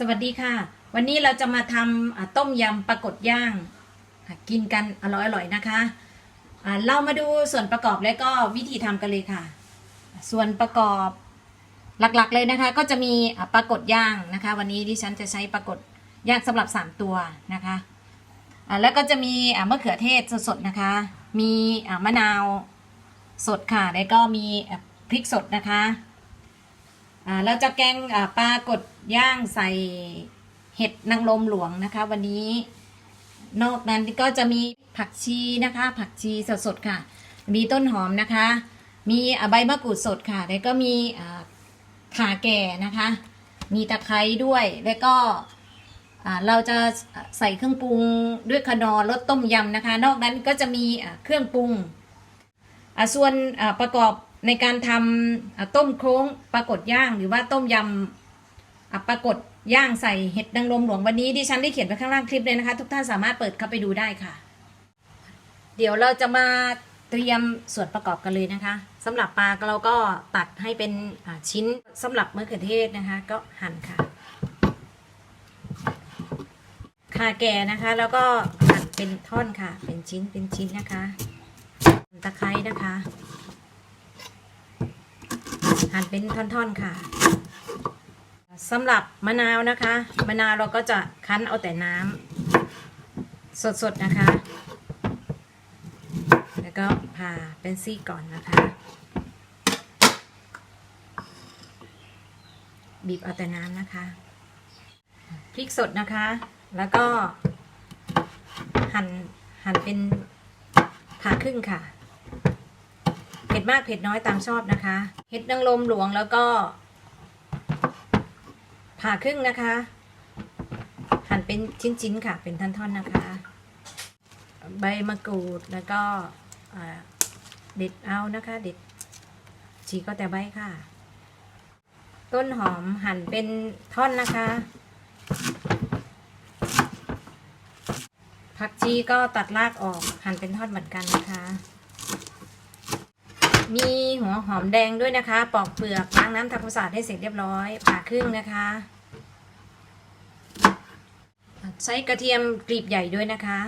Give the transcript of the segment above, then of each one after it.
สวัสดีค่ะ วันนี้เราจะมาทำต้มยำปลากดย่าง กินกันอร่อยๆนะคะ เรามาดูส่วนประกอบและก็วิธีทำกันเลยค่ะ ส่วนประกอบหลักๆเลยนะคะ ก็จะมีปลากดย่างนะคะ วันนี้ดิฉันจะใช้ปลากดย่างสำหรับ 3 ตัวนะคะแล้วก็จะมีมะเขือเทศสดๆนะคะ มีมะนาวสดค่ะ แล้วก็มีพริกสดนะคะ อ่าเราจะแกงอ่าปลากดย่างใส่เห็ดนางรมหลวงนะคะ วันนี้ นอกนั้นก็จะมีผักชีนะคะ ผักชีสดๆค่ะ มีต้นหอมนะคะ มีใบมะกรูดสดค่ะ แล้วก็มีข่าแก่นะคะ มีตะไคร้ด้วยแล้วก็เราจะใส่เครื่องปรุงด้วยขนอรสต้มยำนะคะ นอกนั้นก็จะมีเครื่องปรุงส่วนประกอบ ในการทำต้มโค้งปลากดย่างหรือว่าต้มยำปลากดย่างใส่เห็ดนางรมหลวงวันนี้ดิฉันได้เขียนไว้ข้างล่างคลิปเลยนะคะ ทุกท่านสามารถเปิดเข้าไปดูได้ค่ะ เดี๋ยวเราจะมาเตรียมส่วนประกอบกันเลยนะคะสำหรับปลาเราก็ตัดให้เป็นชิ้นสำหรับมะเขือเทศนะคะ ก็หั่นค่ะข่าแก่นะคะ แล้วก็หั่นเป็นท่อนค่ะ เป็นชิ้นเป็นชิ้นนะคะตะไคร้นะคะ หั่นเป็นท่อนๆค่ะสำหรับมะนาวนะคะ มะนาวเราก็จะคั้นเอาแต่น้ำสดๆนะคะ แล้วก็ผ่าเป็นซี่ก่อนนะคะ บีบเอาแต่น้ำนะคะพริกสดนะคะ แล้วก็หั่นหั่นเป็นผ่าครึ่งค่ะ มากเผ็ดน้อยตามชอบนะคะ เห็ดนางรมหลวงแล้วก็ผ่าครึ่งนะคะ หั่นเป็นชิ้นๆค่ะ เป็นท่อนๆนะคะ ใบมะกรูดแล้วก็เด็ดเอานะคะ เด็ดฉีก็แต่ใบค่ะ ต้นหอมหั่นเป็นท่อนนะคะ ผักชีก็ตัดรากออกหั่นเป็นท่อนเหมือนกันนะคะ มีหัวหอมแดงด้วยนะคะ ปอกเปลือกล้างน้ำทำความสะอาดให้เสร็จเรียบร้อยผ่าครึ่งนะคะ ใช้กระเทียมกลีบใหญ่ด้วยนะคะ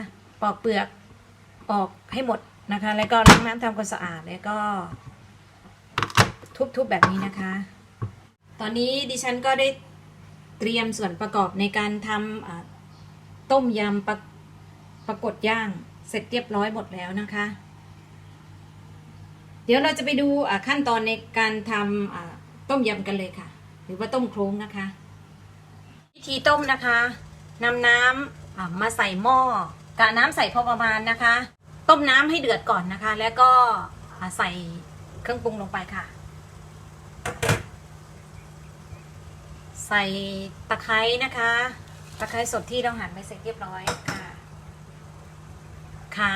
ปอกเปลือกออกให้หมดนะคะ แล้วก็ล้างน้ำทำความสะอาดแล้วก็ ทุบๆแบบนี้นะคะ ตอนนี้ดิฉันก็ได้เตรียมส่วนประกอบในการทำต้มยำปลากดย่างเสร็จเรียบร้อยหมดแล้วนะคะ ดี๋ยวเราจะไปดูขั้นตอนในการทำต้มยำกันเลยค่ะ หรือว่าต้มโครงนะคะ วิธีต้มนะคะนำน้ำมาใส่หม้อกะน้ำใส่พอประมาณนะคะ ต้มน้ำให้เดือดก่อนนะคะ แล้วก็ใส่เครื่องปรุงลงไปค่ะ ใส่ตะไคร้นะคะ ตะไคร้สดที่เราหั่นไปเสร็จเรียบร้อยค่ะค่ะ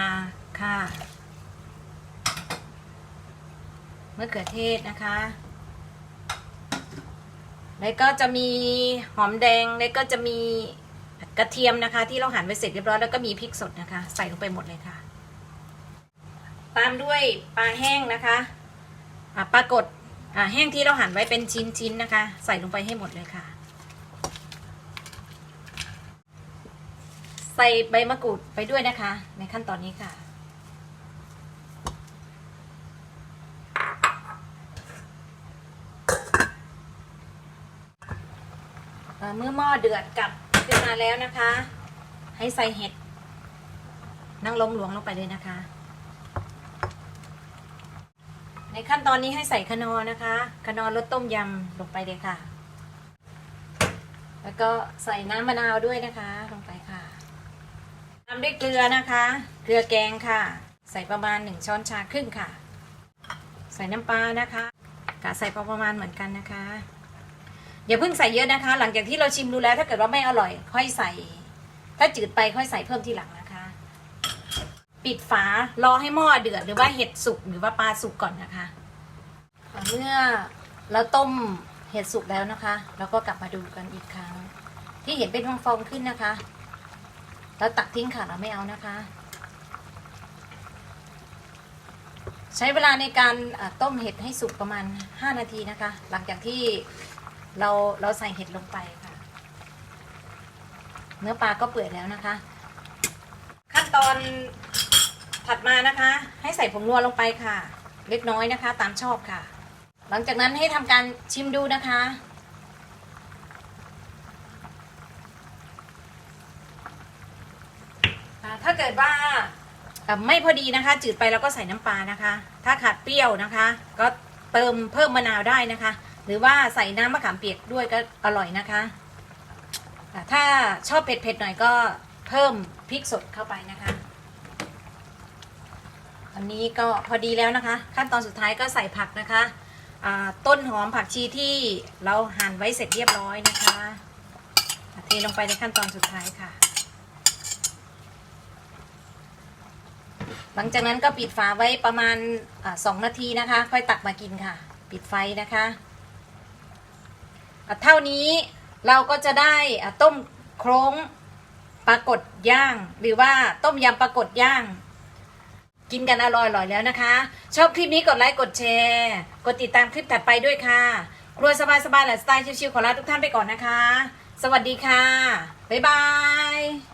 ค่ะ มะเขือเทศนะคะ แล้วก็จะมีหอมแดง แล้วก็จะมีกระเทียมนะคะ ที่เราหั่นไปเสร็จเรียบร้อยแล้วก็มีพริกสดนะคะ ใส่ลงไปหมดเลยค่ะ ตามด้วยปลาแห้งนะคะะปลากดแห้งที่เราหั่นไว้เป็นชิ้นๆนะคะ ใส่ลงไปให้หมดเลยค่ะ ใส่ใบมะกรูดไปด้วยนะคะ ในขั้นตอนนี้ค่ะ เมื่อหม้อเดือดกลับขึ้นมาแล้วนะคะ ให้ใส่เห็ดนางรมหลวงลงไปเลยนะคะ ในขั้นตอนนี้ให้ใส่ขนอนะคะขนอรสต้มยำลงไปเลยค่ะ แล้วก็ใส่น้ำมะนาวด้วยนะคะลงไปค่ะตามด้วยเกลือนะคะ เกลือแกงค่ะ ใส่ประมาณหนึ่งช้อนชาครึ่งค่ะ ใส่น้ำปลานะคะกะใส่พอประมาณเหมือนกันนะคะ อย่าเพิ่งใส่เยอะนะคะ หลังจากที่เราชิมดูแล้ว ถ้าเกิดว่าไม่อร่อย ค่อยใส่ ถ้าจืดไปค่อยใส่เพิ่มทีหลังนะคะ ปิดฝารอให้หม้อเดือดหรือว่าเห็ดสุกหรือว่าปลาสุกก่อนนะคะเมื่อเราต้มเห็ดสุกแล้วนะคะเราก็กลับมาดูกันอีกครั้ง ที่เห็นเป็นฟองๆขึ้นนะคะเราตักทิ้งค่ะเราไม่เอานะคะ ใช้เวลาในการต้มเห็ดให้สุกประมาณ 5 นาทีนะคะ หลังจากที่ เราเราใส่เห็ดลงไปค่ะ เนื้อปลาก็เปื่อยแล้วนะคะ ขั้นตอนถัดมานะคะ ให้ใส่ผงนัวลงไปค่ะ เล็กน้อยนะคะ ตามชอบค่ะ หลังจากนั้นให้ทำการชิมดูนะคะถ้าเกิดว่าไม่พอดีนะคะ จืดไปแล้วก็ใส่น้ำปลานะคะ ถ้าขาดเปรี้ยวนะคะ ก็เติมเพิ่มมะนาวได้นะคะ หรือว่าใส่น้ำมะขามเปียกด้วยก็อร่อยนะคะถ้าชอบเผ็ดๆหน่อยก็เพิ่มพริกสดเข้าไปนะคะ อันนี้ก็พอดีแล้วนะคะ ขั้นตอนสุดท้ายก็ใส่ผักนะคะต้นหอมผักชีที่เราหั่นไว้เสร็จเรียบร้อยนะคะเทลงไปในขั้นตอนสุดท้ายค่ะ หลังจากนั้นก็ปิดฝาไว้ประมาณสองนาทีนะคะ ค่อยตักมากินค่ะ ปิดไฟนะคะ เท่านี้เราก็จะได้ต้มโครงปลากดย่าง หรือว่าต้มยำปลากดย่าง กินกันอร่อยๆแล้วนะคะ ชอบคลิปนี้กดไลค์กดแชร์ กดติดตามคลิปถัดไปด้วยค่ะ ครัวสบายๆและสไตล์ชิวๆขอลาทุกท่านไปก่อนนะคะ สวัสดีค่ะ บ๊ายบาย